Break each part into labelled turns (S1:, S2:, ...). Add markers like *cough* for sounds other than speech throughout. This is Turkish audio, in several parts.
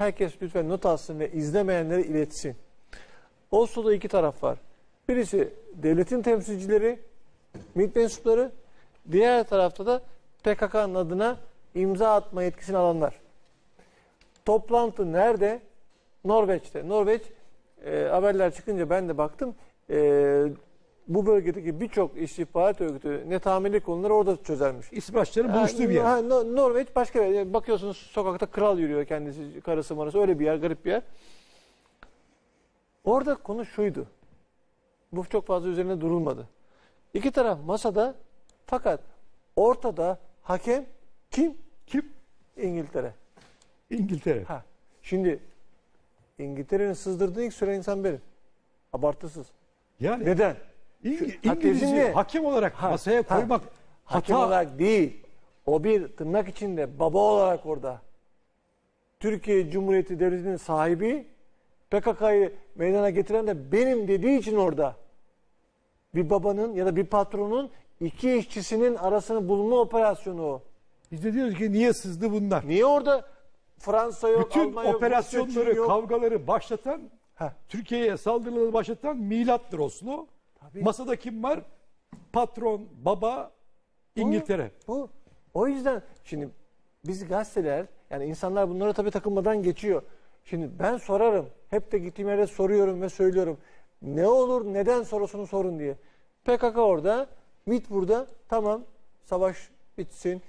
S1: herkes lütfen not alsın ve izlemeyenlere iletsin. Oslo'da iki taraf var. Birisi devletin temsilcileri, MİT mensupları, diğer tarafta da PKK'nın adına imza atma yetkisini alanlar. Toplantı nerede? Norveç'te. Norveç e, haberler çıkınca ben de baktım. E, bu bölgedeki birçok istihbarat örgütü netameli konuları orada çözermiş.
S2: İsmaçların
S1: Ha,
S2: buluştuğu bir yer.
S1: ha, No- Norveç başka bir yer. Bakıyorsunuz sokakta kral yürüyor kendisi, karısı marası öyle bir yer, garip bir yer. Orada konu şuydu. Bu çok fazla üzerine durulmadı. İki taraf masada fakat ortada hakem kim?
S2: Kim?
S1: İngiltere.
S2: İngiltere.
S1: Ha. Şimdi İngiltere'nin sızdırdığı ilk süren insan benim. Abartısız.
S2: Yani
S1: Neden?
S2: İng- İngiliz'i hakem olarak
S1: Ha,
S2: masaya
S1: ha.
S2: koymak
S1: Hakem
S2: hata.
S1: olarak değil. O bir tırnak içinde baba olarak orada. Türkiye Cumhuriyeti Devleti'nin sahibi PKK'yı meydana getiren de benim dediği için orada. Bir babanın ya da bir patronun iki işçisinin arasını bulma operasyonu o.
S2: Biz de diyoruz ki niye sızdı bunlar?
S1: Niye orada Fransa yok,
S2: Bütün
S1: Almanya
S2: operasyonları,
S1: yok.
S2: kavgaları başlatan. Türkiye'ye saldırıları başlatan milattır Oslo.
S1: Tabii.
S2: Masada kim var? Patron, baba, İngiltere.
S1: Bu. O yüzden şimdi biz gazeteler yani insanlar bunlara tabii takılmadan geçiyor. Şimdi ben sorarım. Hep de gittiğim yerde soruyorum ve söylüyorum. Ne olur neden sorusunu sorun diye. PKK orada, MİT burada. Tamam savaş bitsin.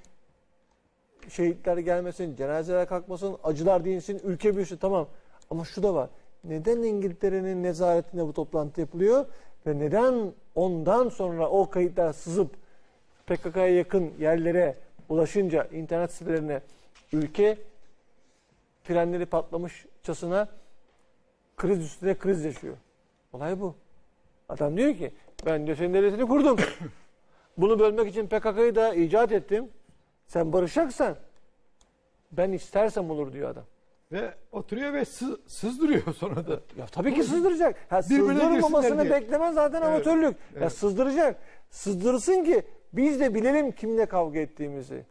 S1: Şehitler gelmesin, cenazeler kalkmasın, acılar dinsin, ülke büyüsün tamam. Ama şu da var. Neden İngiltere'nin nezaretinde bu toplantı yapılıyor? Ve neden ondan sonra o kayıtlar sızıp PKK'ya yakın yerlere ulaşınca internet sitelerine ülke frenleri patlamışçasına kriz üstüne kriz yaşıyor. Olay bu. Adam diyor ki ben diyor senin devletini kurdum. *laughs* Bunu bölmek için PKK'yı da icat ettim. Sen barışacaksan ben istersem olur diyor adam.
S2: Ve oturuyor ve sı- sızdırıyor *laughs* sonra da.
S1: Ya tabii ki sızdıracak. Ha,
S2: Birbirine
S1: sızdırmamasını
S2: girsinler diye.
S1: bekleme zaten
S2: Evet,
S1: amatörlük. Ya
S2: evet.
S1: sızdıracak. Sızdırsın ki biz de bilelim kimle kavga ettiğimizi.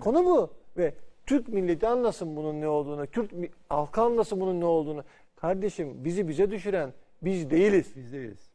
S1: Konu bu. Ve Türk milleti anlasın bunun ne olduğunu. Kürt mi- halkı anlasın bunun ne olduğunu. Kardeşim bizi bize düşüren biz değiliz.
S2: Biz değiliz.